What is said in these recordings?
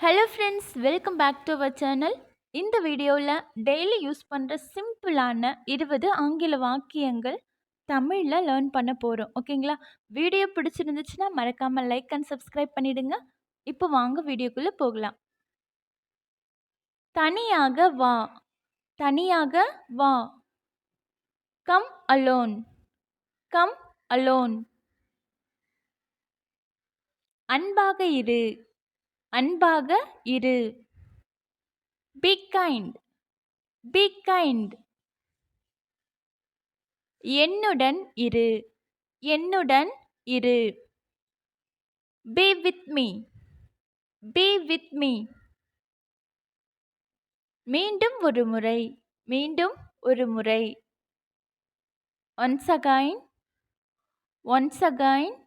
Hello friends welcome back to our channel இந்த வீடியோவில் daily use பண்ணுற சிம்பிளான இருபது ஆங்கில வாக்கியங்கள் தமிழில் லேர்ன் பண்ண போகிறோம் ஓகேங்களா வீடியோ பிடிச்சிருந்துச்சுன்னா மறக்காமல் லைக் அண்ட் சப்ஸ்கிரைப் பண்ணிவிடுங்க இப்போ வாங்க வீடியோக்குள்ளே போகலாம். தனியாக வா. தனியாக வா. கம் அலோன் கம் அலோன் அன்பாக இரு. அன்பாக இரு. பி கைண்ட் பி கைண்ட் என்னுடன் இரு. என்னுடன் இரு. Be with me be with me மீண்டும் ஒரு முறை. மீண்டும் ஒரு முறை. ஒன்ஸ் அகைன் ஒன்ஸ் அகைன்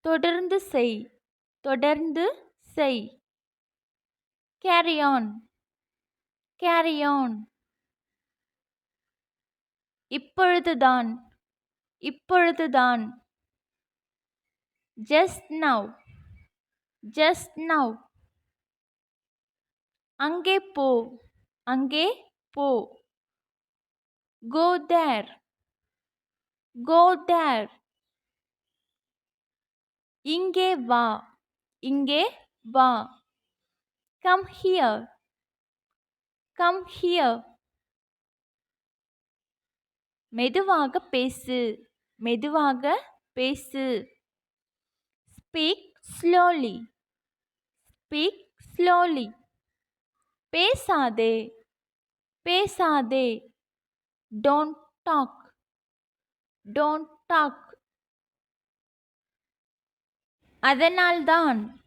தொடர்ந்து செய். தொடர்ந்து செய். கேரி ஆன் கேரி ஆன் இப்பொழுதுதான். இப்பொழுதுதான். ஜஸ்ட் நவ் ஜஸ்ட் நவ் அங்கே போ. அங்கே போ. கோ தேர் கோ தேர் இங்கே வா. இங்கே வா. கம் ஹியர் கம் ஹியர் மெதுவாக பேசு. மெதுவாக பேசு. ஸ்பீக் ஸ்லோலி ஸ்பீக் ஸ்லோலி பேசாதே. பேசாதே. டோன்ட் டாக் டோன்ட் டாக் அதனால்தான்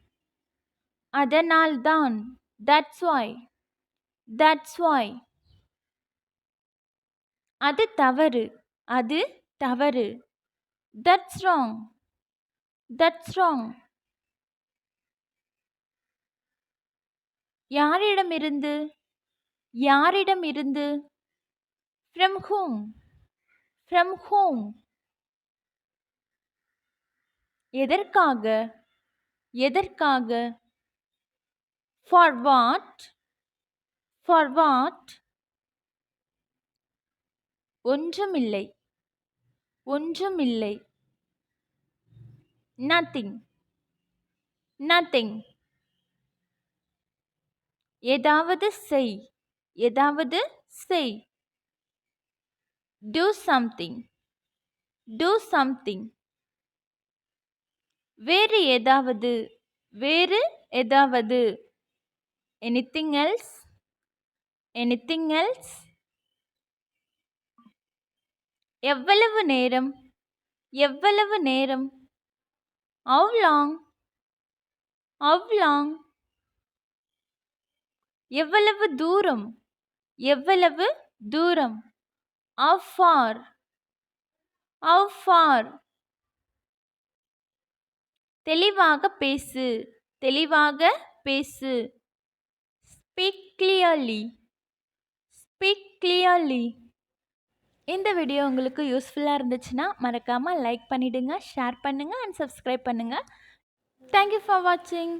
அதனால்தான் தட்ஸ் வாய் தட்ஸ் வாய் அது தவறு அது தவறு. தட்ஸ் ராங் தட்ஸ் ராங் யாரிடமிருந்து யாரிடமிருந்து? ஃப்ரம் ஹோம் ஃப்ரம் ஹோம் எதற்காக? எதற்காக? ஃபார் வாட் ஃபார் வாட் ஒன்றுமில்லை. ஒன்றுமில்லை. நத்திங் நத்திங் ஏதாவது செய். ஏதாவது செய். டூ சம்திங் டூ சம்திங் வேறு ஏதாவது வேறு ஏதாவது. எனித்திங் எல்ஸ் எனித்திங் எல்ஸ் எவ்வளவு நேரம்? எவ்வளவு நேரம்? ஹவ் லாங் ஹவ் லாங் எவ்வளவு தூரம்? எவ்வளவு தூரம்? ஹவ் ஃபார் ஹவ் ஃபார் தெளிவாக பேசு. தெளிவாக பேசு. ஸ்பீக் கிளியர்லி ஸ்பீக் கிளியர்லி இந்த வீடியோ உங்களுக்கு யூஸ்ஃபுல்லாக இருந்துச்சுன்னா மறக்காமல் லைக் பண்ணிவிடுங்க ஷேர் பண்ணுங்கள் அண்ட் சப்ஸ்கிரைப் பண்ணுங்கள் தேங்க்யூ ஃபார் வாட்சிங்